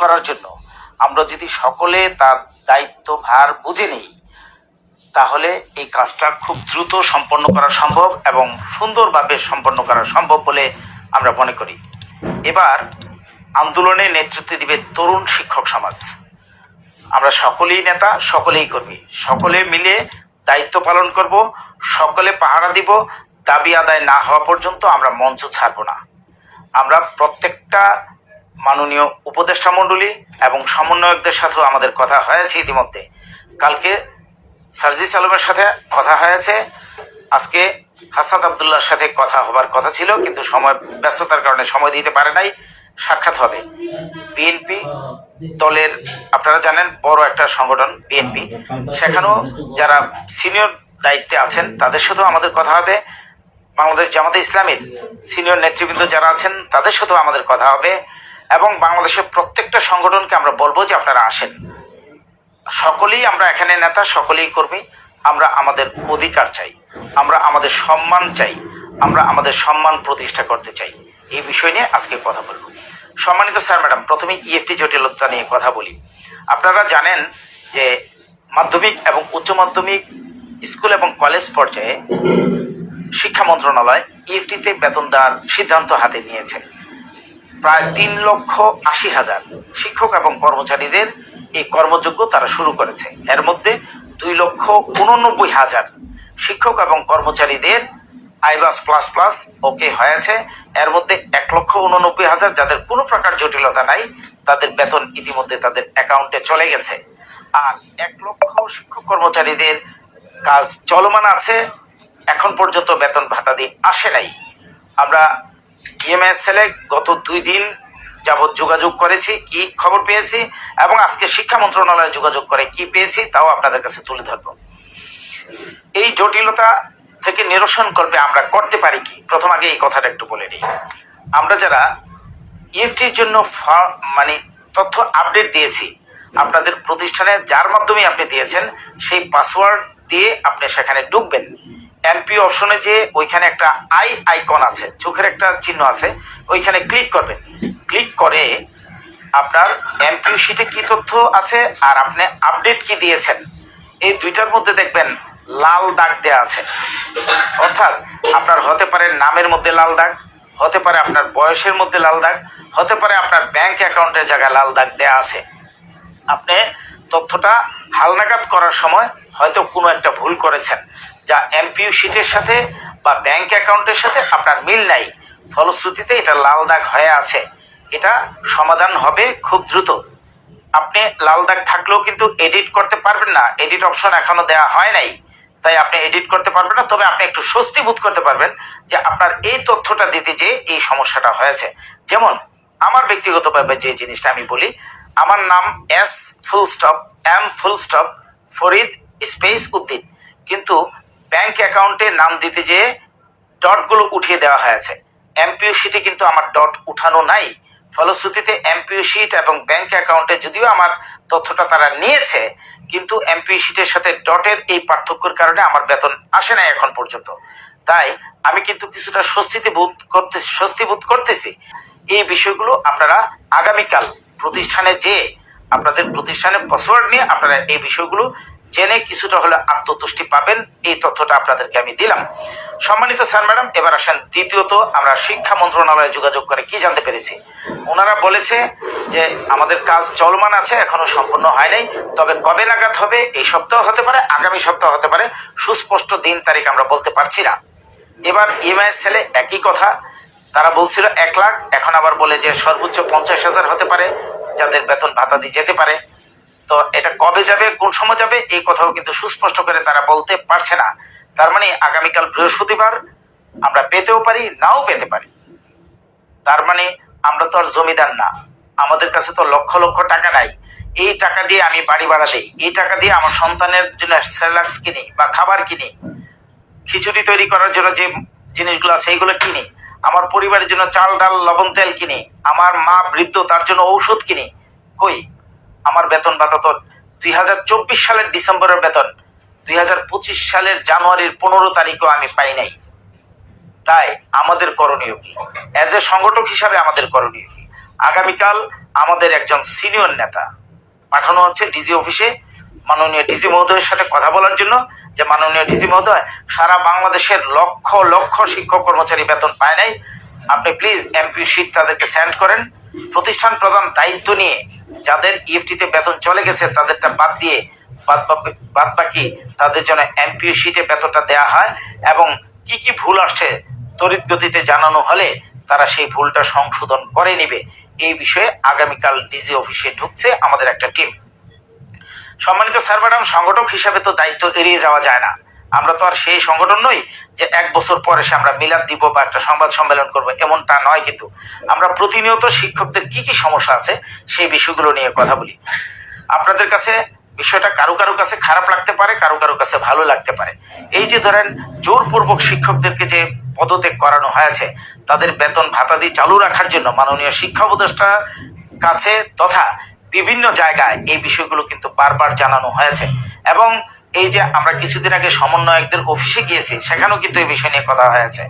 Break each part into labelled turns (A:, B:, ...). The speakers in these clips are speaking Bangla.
A: করার জন্য। আমরা যদি সকলে তার দায়িত্ব ভার বুঝে নিই, তাহলে এই কাজটা খুব দ্রুত সম্পন্ন করা সম্ভব এবং সুন্দরভাবে সম্পন্ন করা সম্ভব বলে আমরা মনে করি। এবার আন্দোলনে নেতৃত্ব দিবে তরুণ শিক্ষক সমাজ। আমরা সকলেই নেতা, সকলেই কর্মী, সকলে মিলে দায়িত্ব পালন করব, সকলে পাহারা দিব, দাবি আদায় না হওয়া পর্যন্ত আমরা মঞ্চ ছাড়ব না। আমরা প্রত্যেকটা মাননীয় উপদেষ্টা মণ্ডলী এবং সমন্বয়কদের সাথেও আমাদের কথা হয়েছে ইতিমধ্যে। কালকে সার্জিস আলমের সাথে কথা হয়েছে। আজকে হাসান আবদুল্লার সাথে কথা হবার কথা ছিল, কিন্তু সময়, ব্যস্ততার কারণে সময় দিতে পারে নাই। সাক্ষাৎ হবে বিএনপি দলের, আপনারা জানেন, বড় একটা সংগঠন বিএনপি। সেখানেও যারা সিনিয়র দায়িত্বে আছেন, তাদের সাথেও আমাদের কথা হবে। বাংলাদেশ জামাতে ইসলামের সিনিয়র নেতৃবৃন্দ যারা আছেন, তাদের সাথেও আমাদের কথা হবে। এবং বাংলাদেশের প্রত্যেকটা সংগঠনকে আমরা বলব যে আপনারা আসেন। সকলেই আমরা এখানে নেতা, সকলেই কর্মী, আমরা আমাদের অধিকার চাই, আমরা আমাদের সম্মান চাই, আমরা আমাদের সম্মান প্রতিষ্ঠা করতে চাই। এই বিষয় নিয়ে আজকে কথা বলব। সম্মানিত স্যার, ম্যাডাম, প্রথমে ইএফটি জটিলতা নিয়ে কথা বলি। আপনারা জানেন যে মাধ্যমিক এবং উচ্চ মাধ্যমিক স্কুল এবং কলেজ পর্যায়ে শিক্ষা মন্ত্রণালয় ইএফটিতে বেতন দেওয়ার সিদ্ধান্ত হাতে নিয়েছে। প্রায় তিন লক্ষ আশি হাজার শিক্ষক এবং কর্মচারীদের এই কর্মযোগ্য তারা শুরু করেছে। এর মধ্যে দুই লক্ষ উননব্বই হাজার শিক্ষক এবং কর্মচারীদের আইবাস প্লাস প্লাস ওকে হয়েছে। এর মধ্যে এক লক্ষ উননব্বই হাজার যাদের কোনো প্রকার জটিলতা নাই, তাদের বেতন ইতিমধ্যে তাদের অ্যাকাউন্টে চলে গেছে। আর এক লক্ষ শিক্ষক কর্মচারীদের কাজ চলমান আছে। এখন পর্যন্ত বেতন ভাতা দিয়ে আসে নাই। আমরা ইএমএসএল গত দুই দিন যাবৎ যোগাযোগ করেছি, কি খবর পেয়েছি এবং আজকে শিক্ষা মন্ত্রণালয়ে যোগাযোগ করে কি পেয়েছি তাও আপনাদের কাছে তুলে ধরবো। এই জটিলতা থেকে নিরসন করবে আমরা করতে পারি কি? প্রথম আগে এই কথাটা একটু বলে নিই। আমরা যারা ইএফটির জন্য ফা- মানে তথ্য আপডেট দিয়েছি, আপনাদের প্রতিষ্ঠানে যার মাধ্যমে আপনি দিয়েছেন, সেই পাসওয়ার্ড দিয়ে আপনি সেখানে ঢুকবেন। এমপি অপশনে যে ওইখানে একটা আই আইকন আছে, চোখের একটা চিহ্ন আছে, ওইখানে ক্লিক করবেন। ক্লিক করে আপনার এমপিউ শিটে কি তথ্য আছে আর আপনি আপডেট কি দিয়েছেন? এই দুইটার মধ্যে দেখবেন লাল দাগ দেওয়া আছে। অর্থাৎ আপনার হতে পারে নামের মধ্যে লাল দাগ, হতে পারে আপনার বয়সের মধ্যে লাল দাগ, হতে পারে আপনার ব্যাংক অ্যাকাউন্টের জায়গায় লাল দাগ দেওয়া আছে। আপনি তথ্যটা হালনাগাদ করার সময় হয়তো কোনো একটা ভুল করেছেন। যা এমপিইউ শিটের সাথে বা ব্যাংক অ্যাকাউন্টের সাথে আপনার মিল নাই। ফলশ্রুতিতে এটা লাল দাগ হয়ে আছে। এটা সমাধান হবে খুব দ্রুত। আপনি লাল দাগ থাকলেও কিন্তু এডিট করতে পারবেন না। এডিট অপশন এখনও দেওয়া হয় নাই। তাই আপনি এডিট করতে পারবেন না। তবে আপনি একটু স্বস্তি বোধ করতে পারবেন যে আপনার এই তথ্যটা দিতে যে এই সমস্যাটা হয়েছে। যেমন, আমার ব্যক্তিগতভাবে যে জিনিসটা আমি বলি, আমার নাম S full stop M full stop Farid space Uddin. কিন্তু ব্যাংক অ্যাকাউন্টে নাম দিতে যেয়ে ডটগুলো উঠিয়ে দেওয়া হয়েছে। এমপিও শিটে কিন্তু আমার ডট উঠানো নাই। ফলশ্রুতিতে এমপিও শিট এবং ব্যাংক অ্যাকাউন্টে যদিও আমার তথ্যটা তারা নিয়েছে, কিন্তু এমপিও শিটের সাথে ডটের এই পার্থক্যের কারণে আমার বেতন আসে নাই এখন পর্যন্ত। তাই আমি কিন্তু কিছুটা স্বস্তিতে বোধ করতে স্বস্তি বোধ করতেছি। এই বিষয়গুলো আপনারা আগামীকাল প্রতিষ্ঠানে যে আপনাদের প্রতিষ্ঠানের পাসওয়ার্ড নিয়ে আপনারা এই বিষয়গুলো জেনে কিছুটা হলে আত্মতুষ্টি পাবেন, এই তথ্যটা আপনাদেরকে আমি দিলাম। সম্মানিত স্যার, ম্যাডাম, এবার আসেন দ্বিতীয়ত, আমরা শিক্ষা মন্ত্রণালয়ে যোগাযোগ করে কি জানতে পেরেছি? ওনারা বলেছে যে আমাদের কাজ চলমান আছে, এখনও সম্পূর্ণ হয় নাই। তবে কবে নাগাদ হবে, এই সপ্তাহ হতে পারে, আগামী সপ্তাহ হতে পারে, সুস্পষ্ট দিন তারিখ আমরা বলতে পারছি না। এবার ইএমআই সেলে একই কথা, তারা বলছিল এক লাখ, এখন আবার বলে যে সর্বোচ্চ পঞ্চাশ হাজার হতে পারে, যাদের বেতন ভাতা দিয়ে যেতে পারে। তো এটা কবে যাবে, কোন সময় যাবে, এই কথাও কিন্তু সুস্পষ্ট করে তারা বলতে পারছে না। তার মানে আগামীকাল বৃহস্পতিবার আমরা পেতেও পারি, নাও পেতে পারি। তার মানে আমরা তো আর জমিদার না। আমাদের কাছে তো লক্ষ লক্ষ টাকা নাই। এই টাকা দিয়ে আমি বাড়ি ভাড়া দিই। এই টাকা দিয়ে আমার সন্তানের জন্য স্যালাক্স কিনি বা খাবার কিনি। খিচুড়ি তৈরি করার জন্য যে জিনিসগুলো আছে, এইগুলো কিনি। আমার পরিবারের জন্য চাল, ডাল, লবণ তেল কিনি। আমার মা বৃদ্ধ, তার জন্য ঔষধ কিনি। কই? আমার বেতন ভাতা তো দুই হাজার চব্বিশ সালের ডিসেম্বরের বেতন, দুই হাজার পঁচিশ সালের জানুয়ারির পনেরো তারিখও আমি পাই নাই। তাই আমাদের করণীয় কি? অ্যাজ এ সংগঠক হিসাবে আমাদের করণীয় কি? আগামীকাল আমাদের একজন সিনিয়র নেতা পাঠানো হচ্ছে ডিজি অফিসে, মাননীয় ডিজি মহোদয়ের সাথে কথা বলার জন্য, যে মাননীয় ডিজি মহোদয় সারা বাংলাদেশের লক্ষ লক্ষ শিক্ষক কর্মচারী বেতন পায় নাই। আপনি প্লিজ এমপি শিট তাদেরকে সেন্ড করেন। প্রতিষ্ঠান প্রধান দায়িত্ব নিয়ে যাদের ইএফটিতে বেতন চলে গেছে, তাদেরটা বাদ দিয়ে বাদ বাকি- তাদের জন্য এমপিও শিটে বেতনটা দেওয়া হয় এবং কি কি ভুল আসছে তড়িৎ গতিতে জানানো হলে তারা সেই ভুলটা সংশোধন করে নেবে। এই বিষয়ে আগামীকাল ডিজি অফিসে ঢুকছে আমাদের একটা টিম। সম্মানিত স্যার ম্যাডাম, সংগঠক হিসাবে তো দায়িত্ব এড়িয়ে যাওয়া যায় না। আমরা তো আর সেই সংগঠন নই যে এক বছর পরে সে আমরা মিলাদ দিব বা একটা সংবাদ সম্মেলন করব, এমনটা নয় কিন্তু। আমরা প্রতিনিয়ত শিক্ষকদের কি কি সমস্যা আছে সেই বিষয়গুলো নিয়ে কথা বলি। আপনাদের কাছে বিষয়টা কারও কারও কাছে খারাপ লাগতে পারে, কারও কারও কাছে ভালো লাগতে পারে। এই যে ধরেন জোরপূর্বক শিক্ষকদেরকে যে পদত্যাগ করানো হয়েছে, তাদের বেতন ভাতা ভাতাদি চালু রাখার জন্য মাননীয় শিক্ষা উপদেষ্টার কাছে তথা বিভিন্ন জায়গায় এই বিষয়গুলো কিন্তু বারবার জানানো হয়েছে। এবং এই যে আমরা কিছুদিন আগে সমন্বয়কদের অফিসে গিয়েছি, সেখানেও কিন্তু এই বিষয় নিয়ে কথা হয়েছে।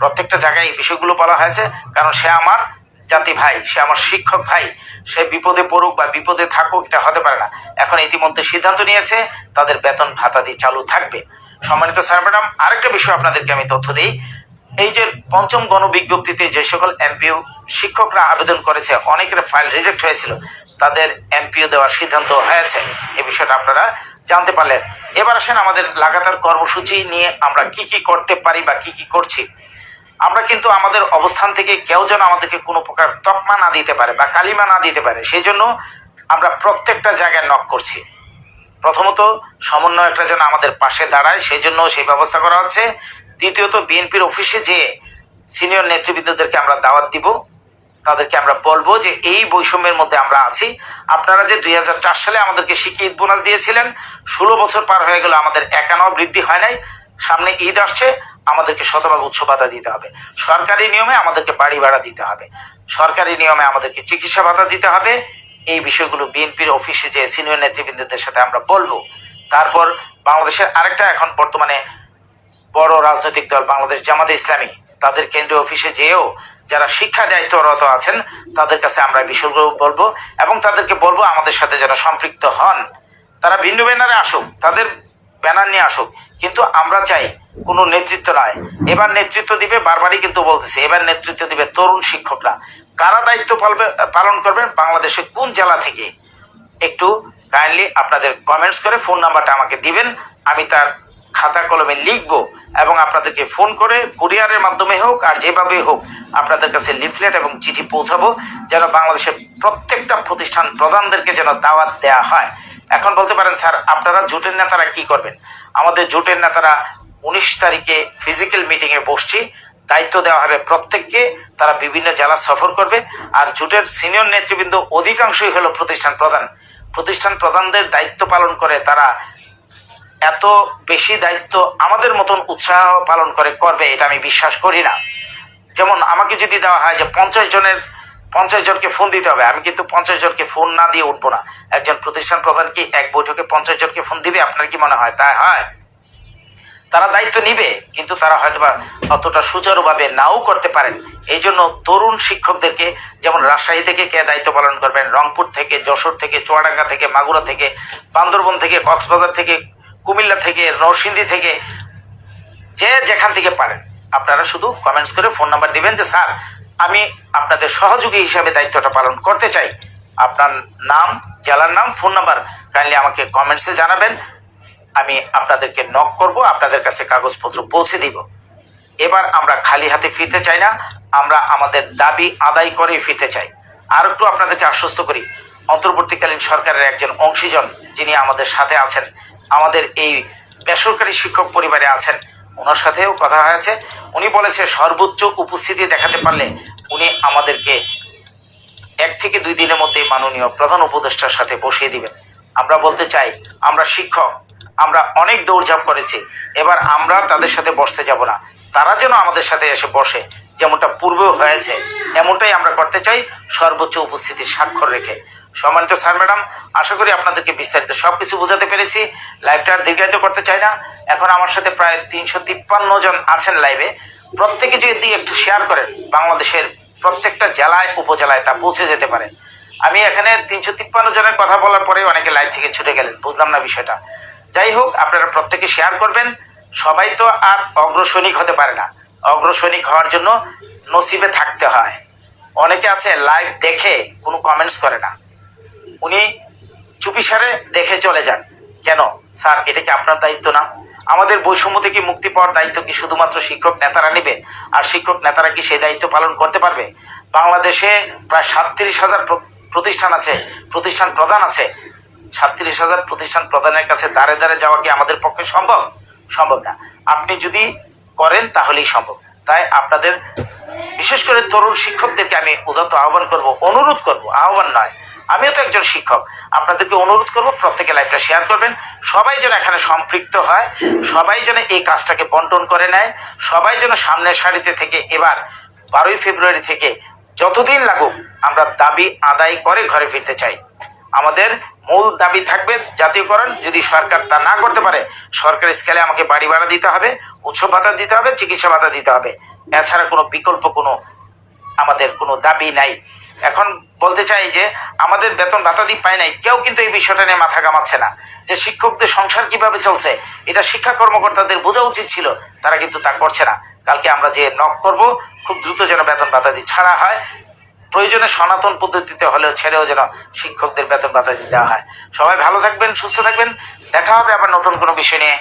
A: প্রত্যেকটা জায়গায় এই বিষয়গুলো বলা হয়েছে, কারণ সে আমার জাতি ভাই, সে আমার শিক্ষক ভাই, সে বিপদে পড়ুক বা বিপদে থাকুক, এটা হতে পারে না। এখন ইতিমধ্যে সিদ্ধান্ত নিয়েছে, তাদের বেতন ভাতা দিয়ে চালু থাকবে। সম্মানিত স্যার, ম্যাডাম, আরেকটা বিষয় আপনাদেরকে আমি তথ্য দিই। এই যে পঞ্চম গণবিজ্ঞপ্তিতে যে সকল এমপিও শিক্ষকরা আবেদন করেছে, অনেকের ফাইল রিজেক্ট হয়েছিল, তাদের এমপিও দেওয়ার সিদ্ধান্ত হয়েছে। এ বিষয়টা আপনারা জানতে পারলেন। এবার আসেন আমাদের লাগাতার কর্মসূচি নিয়ে আমরা কি কি করতে পারি বা কি কি করছি। আমরা কিন্তু আমাদের অবস্থান থেকে কেউ যেন আমাদেরকে কোনো প্রকার তকমা না দিতে পারে বা কালিমা না দিতে পারে সেই জন্য আমরা প্রত্যেকটা জায়গায় নক করছি। প্রথমত, সমন্বয়করা যেন আমাদের পাশে দাঁড়ায় সেই জন্য সেই ব্যবস্থা করা হচ্ছে। দ্বিতীয়ত, বিএনপির অফিসে যে সিনিয়র নেতৃবৃন্দদেরকে আমরা দাওয়াত দিব। তাদেরকে আমরা বলব যে এই বৈষম্যের মধ্যে আমরা আছি। আপনারা যে দুই হাজার চার সালে আমাদেরকে শিক্ষা ঈদ বোনাস দিয়েছিলেন, ষোলো বছর পার হয়ে গেল, আমাদের একান্ন বৃদ্ধি হয় নাই। সামনে ঈদ আসছে, আমাদেরকে শতভাগ উৎস ভাতা দিতে হবে। সরকারি নিয়মে আমাদেরকে বাড়ি ভাড়া দিতে হবে। সরকারি নিয়মে আমাদেরকে চিকিৎসা ভাতা দিতে হবে। এই বিষয়গুলো বিএনপির অফিসে যে সিনিয়র নেতৃবৃন্দদের সাথে আমরা বলব। তারপর বাংলাদেশের আরেকটা এখন বর্তমানে বড় রাজনৈতিক দল, বাংলাদেশ জামাতে ইসলামী। তাদের কেন্দ্রীয় অফিসে যেও যারা শিক্ষা দায়িত্বরত আছেন, তাদের কাছে আমরা বিষয়গুলো বলব এবং তাদেরকে বলব আমাদের সাথে যেন সম্পৃক্ত হন। তারা ভিন্ন ব্যানারে আসুক, তাদের ব্যানার নিয়ে আসুক, কিন্তু আমরা চাই কোনো নেতৃত্ব নয়। এবার নেতৃত্ব দিবে, বারবারই কিন্তু বলতেছে, এবার নেতৃত্ব দিবে তরুণ শিক্ষকরা। কারা দায়িত্ব পালন করবেন, বাংলাদেশে কোন জেলা থেকে? একটু কাইন্ডলি আপনাদের কমেন্টস করে ফোন নাম্বারটা আমাকে দিবেন, আমি তার খাতা কলমে লিখব এবং আপনাদেরকে ফোন করে কুরিয়ারের মাধ্যমে হোক আর যেভাবে হোক আপনাদের কাছে লিফলেট এবং চিঠি পৌঁছাবো যেন বাংলাদেশের প্রত্যেকটা প্রতিষ্ঠান প্রধানদেরকে যেন দাওয়াত দেওয়া হয়। এখন বলতে পারেন, স্যার, আপনারা জোটের নেতারা কি করবেন? আমাদের জোটের নেতারা উনিশ তারিখে ফিজিক্যাল মিটিংয়ে বসছি। দায়িত্ব দেওয়া হবে প্রত্যেককে, তারা বিভিন্ন জেলা সফর করবে। আর জোটের সিনিয়র নেতৃবৃন্দ অধিকাংশই হলো প্রতিষ্ঠান প্রধান। প্রতিষ্ঠান প্রধানদের দায়িত্ব পালন করে তারা এত বেশি দায়িত্ব আমাদের মতন উৎসাহ পালন করে, করবে, এটা আমি বিশ্বাস করি না। যেমন আমাকে যদি দেওয়া হয় যে পঞ্চাশ জনের, পঞ্চাশ জনকে ফোন দিতে হবে, আমি কিন্তু পঞ্চাশ জনকে ফোন না দিয়ে উঠবো না। একজন প্রতিষ্ঠান প্রধান কি এক বৈঠকে পঞ্চাশ জনকে ফোন দিবে? আপনার কি মনে হয়? তাই হয়। তারা দায়িত্ব নিবে, কিন্তু তারা হয়তোবা অতটা সুচারুভাবে নাও করতে পারেন। এই জন্য তরুণ শিক্ষকদেরকে, যেমন রাজশাহী থেকে কে দায়িত্ব পালন করবেন, রংপুর থেকে, যশোর থেকে, চুয়াডাঙ্গা থেকে, মাগুরা থেকে, বান্দরবন থেকে, কক্সবাজার থেকে কুমিল্লা থেকে, নরসিংদী থেকে, যে যেখান থেকে পারেন। আপনারা শুধু কমেন্টস করে ফোন নাম্বার দিবেন যে, স্যার, আমি আপনাদের সহযোগী হিসাবে দায়িত্বটা পালন করতে চাই। আপনার নাম, জেলার নাম ফোন নাম্বার কাইন্ডলি আমাকে কমেন্টসে জানাবেন। আমি আপনাদেরকে নক করব, আপনাদের কাছে কাগজপত্র পৌঁছে দিব। এবার আমরা খালি হাতে ফিরতে চাই না, আমরা আমাদের দাবি আদায় করেই ফিরতে চাই। আর একটু আপনাদেরকে আশ্বস্ত করি, অন্তর্বর্তীকালীন সরকারের একজন অংশীজন যিনি আমাদের সাথে আছেন আমাদের এই বেসরকারি শিক্ষক পরিবারে আছেন। ওনার সাথেও কথা হয়েছে। উনি বলেছে, সর্বোচ্চ উপস্থিতি দেখাতে পারলে উনি আমাদেরকে এক থেকে দুই দিনের মধ্যে মাননীয় প্রধান উপদেষ্টার সাথে বসিয়ে দিবেন। আমরা বলতে চাই, আমরা শিক্ষক, আমরা অনেক দৌড়ঝাঁপ করেছি। এবার আমরা তাদের সাথে বসতে যাব না। তারা যেন আমাদের সাথে এসে বসে, যেমনটা পূর্বেও হয়েছে, এমনটাই আমরা করতে চাই, সর্বোচ্চ উপস্থিতির স্বাক্ষর রেখে। সম্মানিত স্যার, ম্যাডাম, আশা করি আপনাদেরকে বিস্তারিত সব কিছু বোঝাতে পেরেছি। লাইভটা আর দীর্ঘায়িত করতে চাই না। এখন আমার সাথে প্রায় তিনশো তিপ্পান্ন জন আছেন লাইভে। প্রত্যেকে যদি একটু শেয়ার করেন, বাংলাদেশের প্রত্যেকটা জেলায়, উপজেলায় তা পৌঁছে যেতে পারে। আমি এখানে তিনশো তিপ্পান্ন জনের কথা বলার পরে অনেকে লাইভ থেকে ছুটে গেলেন, বুঝলাম না বিষয়টা। যাই হোক, আপনারা প্রত্যেকে শেয়ার করবেন। সবাই তো আর অগ্রসৈনিক হতে পারে না। অগ্রসৈনিক হওয়ার জন্য নসিবে থাকতে হয়। অনেকে আছে লাইভ দেখে কোনো কমেন্টস করে না। উনি চুপিসারে দেখে চলে যান। কেন? স্যার, এটা কি আপনার দায়িত্ব না? আমাদের বৈষম্য থেকে মুক্তি পাওয়ার দায়িত্ব কি শুধুমাত্র শিক্ষক নেতারা নেবে? আর শিক্ষক নেতারা কি সেই দায়িত্ব পালন করতে পারবে? বাংলাদেশে প্রায় সাতত্রিশ হাজার প্রতিষ্ঠান আছে, প্রতিষ্ঠান প্রধান আছে। সাতত্রিশ হাজার প্রতিষ্ঠান প্রধানের কাছে দাঁড়ে দাঁড়ে যাওয়া কি আমাদের পক্ষে সম্ভব? সম্ভব না। আপনি যদি করেন তাহলেই সম্ভব। তাই আপনাদের, বিশেষ করে তরুণ শিক্ষকদেরকে আমি উদাত্ত আহ্বান করব, অনুরোধ করব, আহ্বান নয় আমিও তো একজন শিক্ষক। আপনাদেরকে অনুরোধ করব প্রত্যেকে লাইভটা শেয়ার করবেন। সবাই যেন এখানে সম্পৃক্ত হয়, সবাই যেন এই কাজটাকে বন্টন করে নেয়, সবাই যেন সামনের সারিতে থেকে এবার বারোই ফেব্রুয়ারি থেকে যতদিন লাগুক, আমরা দাবি আদায় করে ঘরে ফিরতে চাই। আমাদের মূল দাবি থাকবে জাতীয়করণ। যদি সরকার তা না করতে পারে, সরকারি স্কেলে আমাকে বাড়ি ভাড়া দিতে হবে, উৎসব ভাতা দিতে হবে, চিকিৎসা ভাতা দিতে হবে। এছাড়া কোনো বিকল্প কোনো আমাদের কোনো দাবি নাই। এখন বলতে চাই যে, আমাদের বেতন ভাতা দিয়ে পায় নাই, কেউ কিন্তু এই বিষয়টা নিয়ে মাথা কামাচ্ছে না। যে শিক্ষকদের সংসার কীভাবে চলছে, এটা শিক্ষা কর্মকর্তাদের বোঝা উচিত ছিল, তারা কিন্তু তা করছে না। কালকে আমরা যে নক করব, খুব দ্রুত যেন বেতন ভাতা দিয়ে ছাড়া হয়। প্রয়োজনে সনাতন পদ্ধতিতে হলেও ছেড়েও যেন শিক্ষকদের বেতন ভাতা দিয়ে দেওয়া হয়। সবাই ভালো থাকবেন, সুস্থ থাকবেন। দেখা হবে আবার নতুন কোনো বিষয় নিয়ে।